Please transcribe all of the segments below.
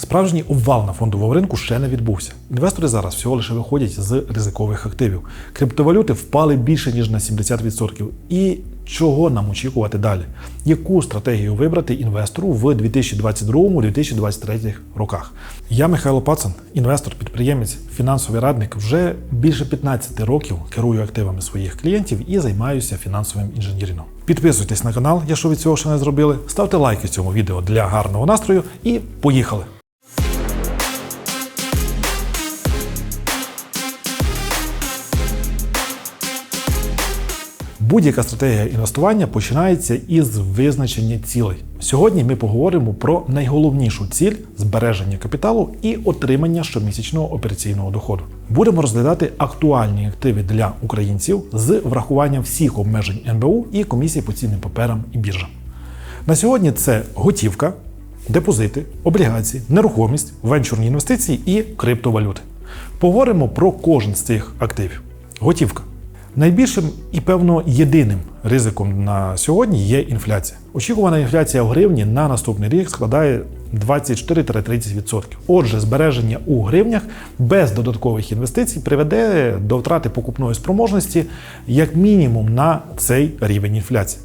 Справжній обвал на фондовому ринку ще не відбувся. Інвестори зараз всього лише виходять з ризикових активів. Криптовалюти впали більше ніж на 70%. І чого нам очікувати далі? Яку стратегію вибрати інвестору в 2022-2023 роках? Я Михайло Пацан, інвестор, підприємець, фінансовий радник. Вже більше 15 років керую активами своїх клієнтів і займаюся фінансовим інженірінгом. Підписуйтесь на канал, якщо ви цього ще не зробили. Ставте лайки цьому відео для гарного настрою і поїхали! Будь-яка стратегія інвестування починається із визначення цілей. Сьогодні ми поговоримо про найголовнішу ціль збереження капіталу і отримання щомісячного операційного доходу. Будемо розглядати актуальні активи для українців з врахуванням всіх обмежень НБУ і комісії по цінним паперам і біржам. На сьогодні це готівка, депозити, облігації, нерухомість, венчурні інвестиції і криптовалюти. Поговоримо про кожен з цих активів. Готівка. Найбільшим і певно єдиним ризиком на сьогодні є інфляція. Очікувана інфляція в гривні на наступний рік складає 24-30%. Отже, збереження у гривнях без додаткових інвестицій приведе до втрати покупної спроможності як мінімум на цей рівень інфляції.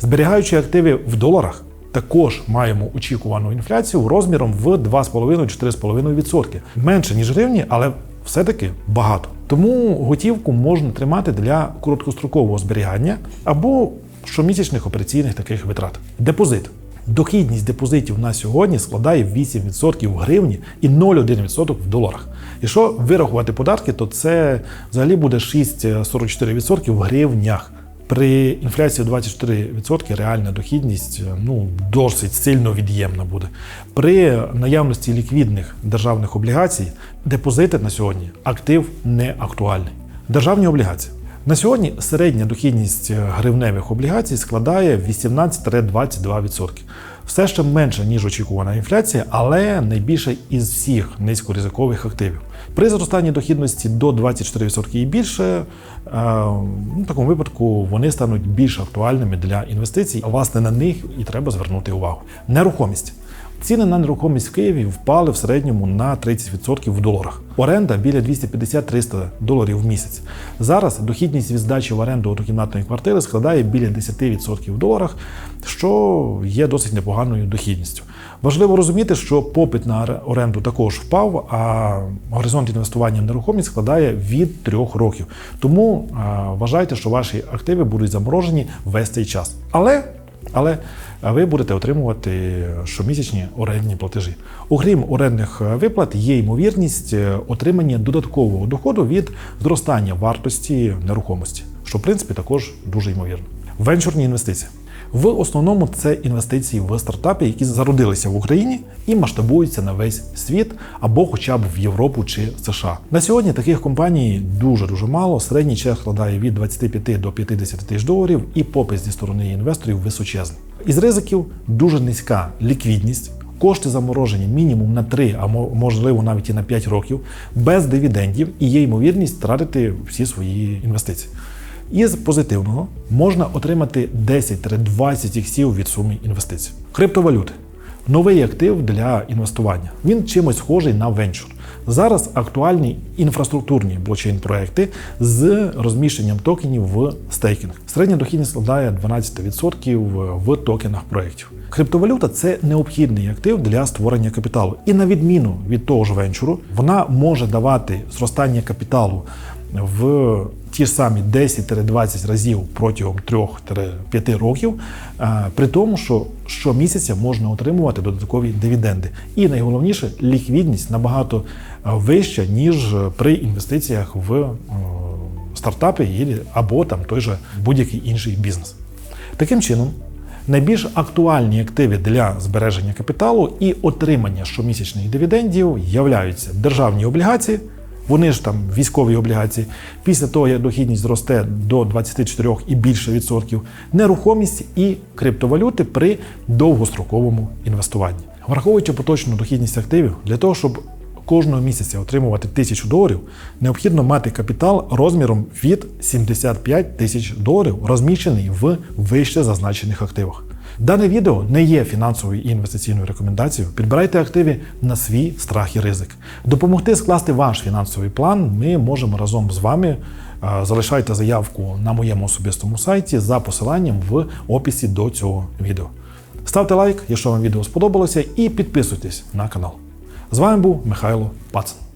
Зберігаючи активи в доларах, також маємо очікувану інфляцію розміром в 2,5-4,5%. Менше ніж гривні, але все-таки багато. Тому готівку можна тримати для короткострокового зберігання або щомісячних операційних таких витрат. Депозит. Дохідність депозитів на сьогодні складає 8% в гривні і 0,1% в доларах. Якщо вирахувати податки, то це взагалі буде 6,44% в гривнях. При інфляції 24% реальна дохідність ну, досить сильно від'ємна буде. При наявності ліквідних державних облігацій депозити на сьогодні актив не актуальний. Державні облігації. На сьогодні середня дохідність гривневих облігацій складає 18-22%. Все ще менше, ніж очікувана інфляція, але найбільше із всіх низькоризикових активів. При зростанні дохідності до 24% і більше, е, в такому випадку вони стануть більш актуальними для інвестицій, а власне на них і треба звернути увагу. Нерухомість. Ціни на нерухомість в Києві впали в середньому на 30% в доларах. Оренда біля 250-300 доларів в місяць. Зараз дохідність від здачі в оренду однокімнатної квартири складає біля 10% в доларах, що є досить непоганою дохідністю. Важливо розуміти, що попит на оренду також впав, а горизонт інвестування в нерухомість складає від 3 років. Тому вважайте, що ваші активи будуть заморожені весь цей час. Але але ви будете отримувати щомісячні орендні платежі. Окрім орендних виплат, є ймовірність отримання додаткового доходу від зростання вартості нерухомості, що в принципі також дуже ймовірно. Венчурні інвестиції. В основному це інвестиції в стартапи, які зародилися в Україні і масштабуються на весь світ або хоча б в Європу чи США. На сьогодні таких компаній дуже дуже мало. Середній чек складає від 25 до 50 тисяч доларів, і попит зі сторони інвесторів височезний. Із ризиків дуже низька ліквідність. Кошти заморожені мінімум на 3, а можливо навіть і на 5 років, без дивідендів, і є ймовірність втратити всі свої інвестиції. Із позитивного можна отримати 10-20 іксів від суми інвестицій. Криптовалюти новий актив для інвестування. Він чимось схожий на венчур. Зараз актуальні інфраструктурні блокчейн-проекти з розміщенням токенів в стейкінг. Середня дохідність складає 12% в токенах проєктів. Криптовалюта це необхідний актив для створення капіталу. І на відміну від того ж венчуру, вона може давати зростання капіталу в ті ж самі 10-20 разів протягом 3-5 років, при тому, що щомісяця можна отримувати додаткові дивіденди. І найголовніше, ліквідність набагато вища, ніж при інвестиціях в стартапи або там той же будь-який інший бізнес. Таким чином. Найбільш актуальні активи для збереження капіталу і отримання щомісячних дивідендів являються державні облігації, вони ж там військові облігації. Після того, як дохідність зросте до 24 і більше відсотків, нерухомість і криптовалюти при довгостроковому інвестуванні. Враховуючи поточну дохідність активів, для того, щоб кожного місяця отримувати тисячу доларів, необхідно мати капітал розміром від 75 тисяч доларів, розміщений в вище зазначених активах. Дане відео не є фінансовою і інвестиційною рекомендацією. Підбирайте активи на свій страх і ризик. Допомогти скласти ваш фінансовий план ми можемо разом з вами. Е, Залишайте заявку на моєму особистому сайті за посиланням в описі до цього відео. Ставте лайк, якщо вам відео сподобалося, і підписуйтесь на канал. З вами був Михайло Пацан.